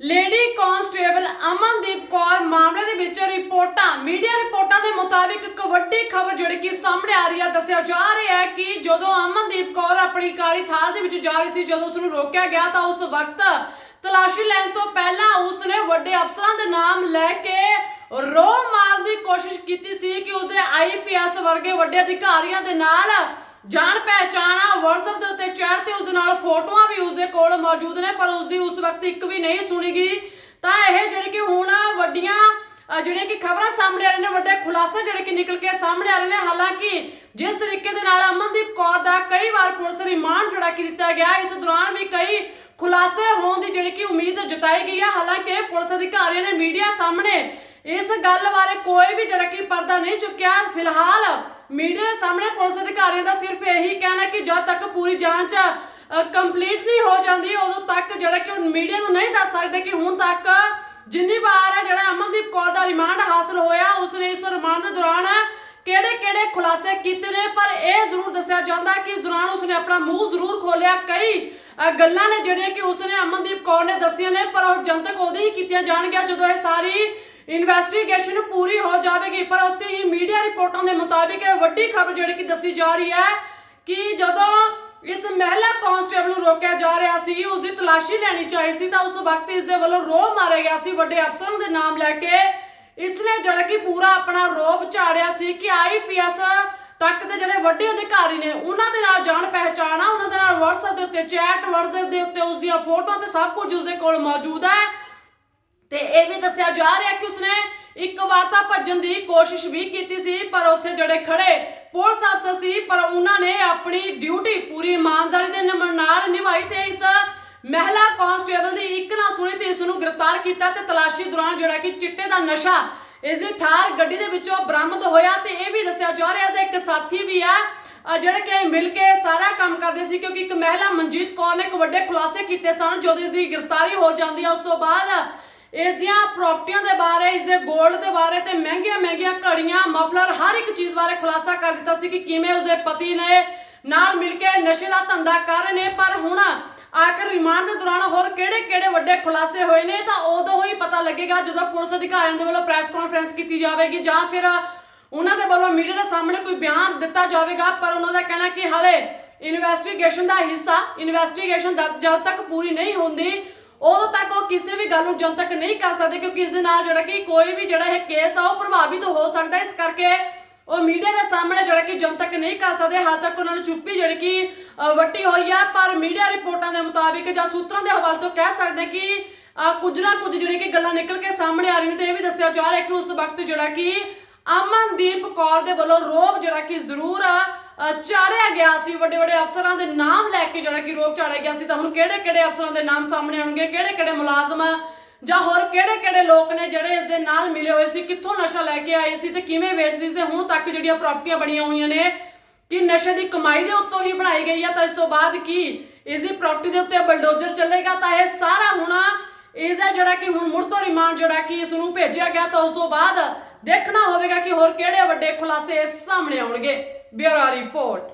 Lady constable Amandeep Kaur ਮਾਮਲੇ ਦੇ ਵਿੱਚ ਰਿਪੋਰਟਾਂ, ਮੀਡੀਆ ਰਿਪੋਰਟਾਂ ਦੇ ਮੁਤਾਬਿਕ ਇੱਕ ਵੱਡੀ ਖਬਰ ਜਿਹੜੀ ਕਿ ਸਾਹਮਣੇ ਆ ਰਹੀ ਹੈ ਦੱਸਿਆ ਜਾ ਰਿਹਾ ਹੈ ਕਿ ਜਦੋਂ ਅਮਨਦੀਪ ਕੌਰ ਆਪਣੀ ਕਾਲੀ ਥਾਰ ਦੇ ਵਿੱਚ ਜਾ ਰਹੀ ਸੀ, ਜਦੋਂ ਉਸ ਨੂੰ ਰੋਕਿਆ ਗਿਆ ਤਾਂ ਉਸ ਵਕਤ ਤਲਾਸ਼ੀ ਲੈਣ ਤੋਂ ਪਹਿਲਾਂ ਉਸ ਨੇ ਵੱਡੇ ਅਫਸਰਾਂ ਦੇ ਨਾਮ ਲੈ ਕੇ ਰੋ ਮਾਰਨ ਦੀ ਕੋਸ਼ਿਸ਼ ਕੀਤੀ ਸੀ ਕਿ ਉਸਦੇ ਆਈਪੀਐਸ ਵਰਗੇ ਵੱਡੇ ਅਧਿਕਾਰੀਆਂ ਦੇ ਨਾਲ ਜਾਣ ਪਹਿਚਾਣ ਆ, WhatsApp ਦੇ ਉੱਤੇ ਚੈਟ ਤੇ ਉਸ ਨਾਲ ਫੋਟੋਆਂ ਵੀ ਉਸ ਮੌਜੂਦ ਨੇ ਪਰ ਉਸਦੀ ਉਸ ਵਕਤ ਇੱਕ ਵੀ ਨਹੀਂ ਸੁਣੀ ਗਈ। ਤਾਂ ਇਹ ਜਿਹੜੇ ਕਿ ਹੁਣ ਵੱਡੀਆਂ ਅ, ਕਿ ਖਬਰਾਂ ਸਾਹਮਣੇ ਆ ਰਹੀਆਂ ਨੇ ਵੱਡੇ ਖੁਲਾਸੇ ਜਿਹੜੇ ਕਿ ਨਿਕਲ ਕੇ ਸਾਹਮਣੇ ਆ ਰਹੇ ਨੇ। ਹਾਲਾਂਕਿ ਜਿਸ ਤਰੀਕੇ ਦੇ ਨਾਲ ਅਮਨਦੀਪ ਕੌਰ ਦਾ ਕਈ ਵਾਰ ਪੁਲਿਸ ਰਿਮਾਂਡ ਜਿਹੜਾ ਕਿ ਦਿੱਤਾ ਗਿਆ ਇਸ ਦੌਰਾਨ ਵੀ ਕਈ ਖੁਲਾਸੇ ਹੋਣ ਦੀ ਜਿਹੜੀ ਕਿ ਉਮੀਦ ਜਤਾਈ ਗਈ ਹੈ ਹਾਲਾਂਕਿ ਪੁਲਿਸ ਅਧਿਕਾਰੀਆਂ ਨੇ ਮੀਡੀਆ ਸਾਹਮਣੇ ਇਸ ਗੱਲ ਬਾਰੇ ਕੋਈ ਵੀ ਜਿਹੜਾ ਕਿ ਪਰਦਾ ਨਹੀਂ ਚੁੱਕਿਆ। ਫਿਲਹਾਲ ਮੀਡੀਆ ਸਾਹਮਣੇ ਪੁਲਿਸ ਅਧਿਕਾਰੀਆਂ ਦਾ ਸਿਰਫ ਇਹੀ ਕਹਿਣਾ ਕਿ ਜਦ ਤੱਕ ਪੂਰੀ ਜਾਂਚ ਕੰਪਲੀਟ ਨਹੀਂ ਹੋ ਜਾਂਦੀ, ਉਦੋਂ ਤੱਕ ਜਿਹੜਾ ਕਿ ਮੀਡੀਆ ਨੂੰ ਨਹੀਂ ਦੱਸ ਸਕਦੇ ਕਿ ਹੁਣ ਤੱਕ ਜਿੰਨੀ ਵਾਰ ਹੈ ਜਿਹੜਾ ਅਮਨਦੀਪ ਕੌਰ ਦਾ ਰਿਮਾਂਡ ਹਾਸਲ ਹੋਇਆ, ਉਸਨੇ ਇਸ ਰਿਮਾਂਡ ਦੇ ਦੌਰਾਨ ਕਿਹੜੇ ਕਿਹੜੇ ਖੁਲਾਸੇ ਕੀਤੇ ਨੇ, ਪਰ ਇਹ ਜ਼ਰੂਰ ਦੱਸਿਆ ਜਾਂਦਾ ਕਿ ਇਸ ਦੌਰਾਨ ਉਸਨੇ ਆਪਣਾ ਮੂੰਹ ਜ਼ਰੂਰ ਖੋਲਿਆ ਕਈ ਗੱਲਾਂ ਨੇ ਜਿਹੜੀਆਂ ਕਿ ਉਸਨੇ ਅਮਨਦੀਪ ਕੌਰ ਨੇ ਦੱਸੀਆਂ ਨੇ, ਪਰ ਉਹ ਜਨਤਕ ਉਹਦੀ ਹੀ ਕੀਤੀਆਂ ਜਾਣਗੀਆਂ ਜਦੋਂ ਇਹ ਸਾਰੀ ਇਨਵੈਸਟੀਗੇਸ਼ਨ ਪੂਰੀ ਹੋ ਜਾਵੇਗੀ। ਪਰ ਉੱਥੇ ਹੀ ਮੀਡੀਆ ਰਿਪੋਰਟਾਂ ਦੇ ਮੁਤਾਬਿਕ ਵੱਡੀ ਖਬਰ ਜਿਹੜੀ ਕਿ ਦੱਸੀ ਜਾ ਰਹੀ ਹੈ ਕਿ ਜਦੋਂ ਇਸ ਮਹਿਲਾ ਕਾਂਸਟੇਬਲ ਨੂੰ ਰੋਕਿਆ ਜਾ ਰਿਹਾ ਸੀ ਉਸ ਦੀ ਤਲਾਸ਼ੀ ਲੈਣੀ ਚਾਹੀ ਸੀ ਤਾਂ ਉਸ ਵਕਤ ਇਸ ਦੇ ਵੱਲੋਂ ਰੋਹ ਮਾਰਿਆ ਗਿਆ ਸੀ। ਵੱਡੇ ਅਫਸਰਾਂ ਦੇ ਨਾਮ ਲੈ ਕੇ ਇਸ ਨੇ ਜਿਹੜਾ ਕਿ ਪੂਰਾ ਆਪਣਾ ਰੋਬ ਝਾੜਿਆ ਸੀ ਕਿ ਆਈਪੀਐਸ ਤੱਕ ਦੇ ਜਿਹੜੇ ਵੱਡੇ ਅਧਿਕਾਰੀ ਨੇ, ਉਹਨਾਂ ਦੇ ਨਾਲ ਜਾਣ ਪਹਿਚਾਣ ਆ, ਉਹਨਾਂ ਦੇ ਨਾਲ WhatsApp ਦੇ ਉੱਤੇ ਚੈਟ WhatsApp ਦੇ ਉੱਤੇ ਉਸ ਦੀਆਂ ਫੋਟੋਆਂ ਤੇ ਸਭ ਕੁਝ ਉਸ ਦੇ ਕੋਲ ਮੌਜੂਦ ਹੈ। ਤੇ ਇਹ ਵੀ ਦੱਸਿਆ ਜਾ ਰਿਹਾ ਕਿ ਉਸਨੇ ਇੱਕ ਵਾਰ ਤਾਂ ਭੱਜਣ ਦੀ ਕੋਸ਼ਿਸ਼ ਵੀ ਕੀਤੀ ਸੀ, ਪਰ ਉੱਥੇ ਜਿਹੜੇ ਖੜੇ ਪੁਲਿਸ ਅਫਸਰ ਸੀ, ਪਰ ਉਹਨਾਂ ਨੇ ਆਪਣੀ ਡਿਊਟੀ ਪੂਰੀ ਇਮਾਨਦਾਰੀ ਦੇ ਨਾਲ ਨਿਭਾਈ ਤੇ ਇਸ ਮਹਿਲਾ ਕਾਂਸਟੇਬਲ ਦੀ ਇੱਕ ਨਾ ਸੁਣੀ ਤੇ ਇਸ ਨੂੰ ਗ੍ਰਿਫਤਾਰ ਕੀਤਾ ਤੇ ਤਲਾਸ਼ੀ ਦੌਰਾਨ ਜਿਹੜਾ ਕਿ ਚਿੱਟੇ ਦਾ ਨਸ਼ਾ ਇਸ ਦੀ ਥਾਰ ਗੱਡੀ ਦੇ ਵਿੱਚੋਂ ਬਰਾਮਦ ਹੋਇਆ ਤੇ ਇਹ ਵੀ ਦੱਸਿਆ ਜਾ ਰਿਹਾ ਤੇ ਇੱਕ ਸਾਥੀ ਵੀ ਆ ਜਿਹੜੇ ਕਿ ਮਿਲ ਕੇ ਸਾਰਾ ਕੰਮ ਕਰਦੇ ਸੀ ਕਿਉਂਕਿ ਇੱਕ ਮਹਿਲਾ ਮਨਜੀਤ ਕੌਰ ਨੇ ਇੱਕ ਵੱਡੇ ਖੁਲਾਸੇ ਕੀਤੇ ਸਨ, ਜਦੋਂ ਇਸ ਦੀ ਗ੍ਰਿਫਤਾਰੀ ਹੋ ਜਾਂਦੀ ਹੈ ਉਸ ਤੋਂ ਬਾਅਦ ਇਸ ਦੀਆਂ ਪ੍ਰਾਪਰਟੀਆਂ ਦੇ ਬਾਰੇ, ਇਸ ਦੇ 골ਡ ਦੇ ਬਾਰੇ ਤੇ ਮਹਿੰਗੀਆਂ ਮਹਿੰਗੀਆਂ ਘੜੀਆਂ ਮਫਲਰ ਹਰ ਇੱਕ ਚੀਜ਼ ਬਾਰੇ ਖੁਲਾਸਾ ਕਰ ਦਿੱਤਾ ਸੀ ਕਿ ਕਿਵੇਂ ਉਸਦੇ ਪਤੀ ਨੇ ਨਾਲ ਮਿਲ ਕੇ ਨਸ਼ੇ ਦਾ ਧੰਦਾ ਕਰ ਰਹੇ ਨੇ। ਪਰ ਹੁਣ ਆਖਰ ਰਿਮਾਂਡ ਦੇ ਦੌਰਾਨ ਹੋਰ ਕਿਹੜੇ ਕਿਹੜੇ ਵੱਡੇ ਖੁਲਾਸੇ ਹੋਏ ਨੇ, ਤਾਂ ਉਦੋਂ ਹੀ ਪਤਾ ਲੱਗੇਗਾ ਜਦੋਂ ਪੁਲਿਸ ਅਧਿਕਾਰੀਆਂ ਦੇ ਵੱਲੋਂ ਪ੍ਰੈਸ ਕਾਨਫਰੰਸ ਕੀਤੀ ਜਾਵੇਗੀ ਜਾਂ ਫਿਰ ਉਹਨਾਂ ਦੇ ਵੱਲੋਂ ਮੀਡੀਆ ਦੇ ਸਾਹਮਣੇ ਕੋਈ ਬਿਆਨ ਦਿੱਤਾ ਜਾਵੇਗਾ। ਪਰ ਉਹਨਾਂ ਦਾ ਕਹਿਣਾ ਕਿ ਹਾਲੇ ਇਨਵੈਸਟੀਗੇਸ਼ਨ ਦਾ ਹਿੱਸਾ ਇਨਵੈਸਟੀਗੇਸ਼ਨ ਜਦ ਤੱਕ ਪੂਰੀ ਨਹੀਂ ਹੁੰਦੀ, ਉਦੋਂ ਤੱਕ ਗੱਲ ਨੂੰ ਜਨਤਕ ਨਹੀਂ ਕਰ ਸਕਦੇ ਕਿਉਂਕਿ ਇਸ ਦੇ ਨਾਲ ਜਿਹੜਾ ਕਿ ਕੋਈ ਵੀ ਜਿਹੜਾ ਇਹ ਕੇਸ ਆ ਉਹ ਪ੍ਰਭਾਵਿਤ ਹੋ ਸਕਦਾ ਇਸ ਕਰਕੇ ਉਹ ਮੀਡੀਆ ਦੇ ਸਾਹਮਣੇ ਜਿਹੜਾ ਕਿ ਜਨਤਕ ਨਹੀਂ ਕਰ ਸਕਦੇ। ਹਾਲ ਤੱਕ ਉਹਨਾਂ ਨੂੰ ਚੁੱਪੀ ਜਿਹੜੀ ਕਿ ਵੱਟੀ ਹੋਈ ਆ ਪਰ ਮੀਡੀਆ ਰਿਪੋਰਟਾਂ ਦੇ ਮੁਤਾਬਿਕ ਜਾਂ ਸੂਤਰਾਂ ਦੇ ਹਵਾਲੇ ਤੋਂ ਕਹਿ ਸਕਦੇ ਕਿ ਅ, ਕੁਝ ਨਾ ਕੁਝ ਜਿਹੜੀ ਕਿ ਗੱਲਾਂ ਨਿਕਲ ਕੇ ਸਾਹਮਣੇ ਆ ਰਹੀਆਂ ਨੇ ਤੇ ਇਹ ਵੀ ਦੱਸਿਆ ਜਾ ਰਿਹਾ ਕਿ ਉਸ ਵਕਤ ਜਿਹੜਾ ਕਿ ਅਮਨਦੀਪ ਕੌਰ ਦੇ ਵੱਲੋਂ ਰੋਬ ਜਿਹੜਾ ਕਿ ਜ਼ਰੂਰ ਅ, ਚਾੜਿਆ ਗਿਆ ਸੀ ਵੱਡੇ ਵੱਡੇ ਅਫਸਰਾਂ ਦੇ ਨਾਮ ਲੈ ਕੇ ਜਿਹੜਾ ਕਿ ਰੋਕ ਚਾੜਿਆ ਗਿਆ ਸੀ। ਤਾਂ ਹੁਣ ਕਿਹੜੇ ਕਿਹੜੇ ਅਫਸਰਾਂ ਦੇ ਨਾਮ ਸਾਹਮਣੇ ਆਉਣਗੇ? ਕਿਹੜੇ ਕਿਹੜੇ ਮੁਲਾਜ਼ਮ ਜਾਂ ਹੋਰ ਕਿਹੜੇ ਕਿਹੜੇ ਲੋਕ ਨੇ ਜਿਹੜੇ ਇਸ ਦੇ ਨਾਲ ਮਿਲੇ ਹੋਏ ਸੀ? ਕਿੱਥੋਂ ਨਸ਼ਾ ਲੈ ਕੇ ਆਏ ਸੀ ਤੇ ਕਿਵੇਂ ਵੇਚਦੀ ਸੀ? ਤੇ ਹੁਣ ਤੱਕ ਜਿਹੜੀਆਂ ਪ੍ਰਾਪਰਟੀਆਂ ਬਣੀਆਂ ਹੋਈਆਂ ਨੇ ਕਿ ਨਸ਼ੇ ਦੀ ਕਮਾਈ ਦੇ ਉੱਤੋਂ ਹੀ ਬਣਾਈ ਗਈ ਆ ਤਾਂ ਇਸ ਤੋਂ ਬਾਅਦ ਕੀ? ਇਸ ਦੀ ਪ੍ਰਾਪਰਟੀ ਦੇ ਉੱਤੇ ਬਲਡੋਜ਼ਰ ਚੱਲੇਗਾ ਤਾਂ ਇਹ ਸਾਰਾ ਹੁਣ ਇਹਦਾ ਜਿਹੜਾ ਕਿ ਹੁਣ ਮੁੜ ਤੋਂ ਰਿਮਾਂਡ ਜਿਹੜਾ ਕਿ ਇਸ ਨੂੰ ਭੇਜਿਆ ਗਿਆ ਤਾਂ ਉਸ ਤੋਂ ਬਾਅਦ ਦੇਖਣਾ ਹੋਵੇਗਾ ਕਿ ਹੋਰ ਕਿਹੜੇ ਵੱਡੇ ਖੁਲਾਸੇ ਸਾਹਮਣੇ ਆਉਣਗੇ। Bureau report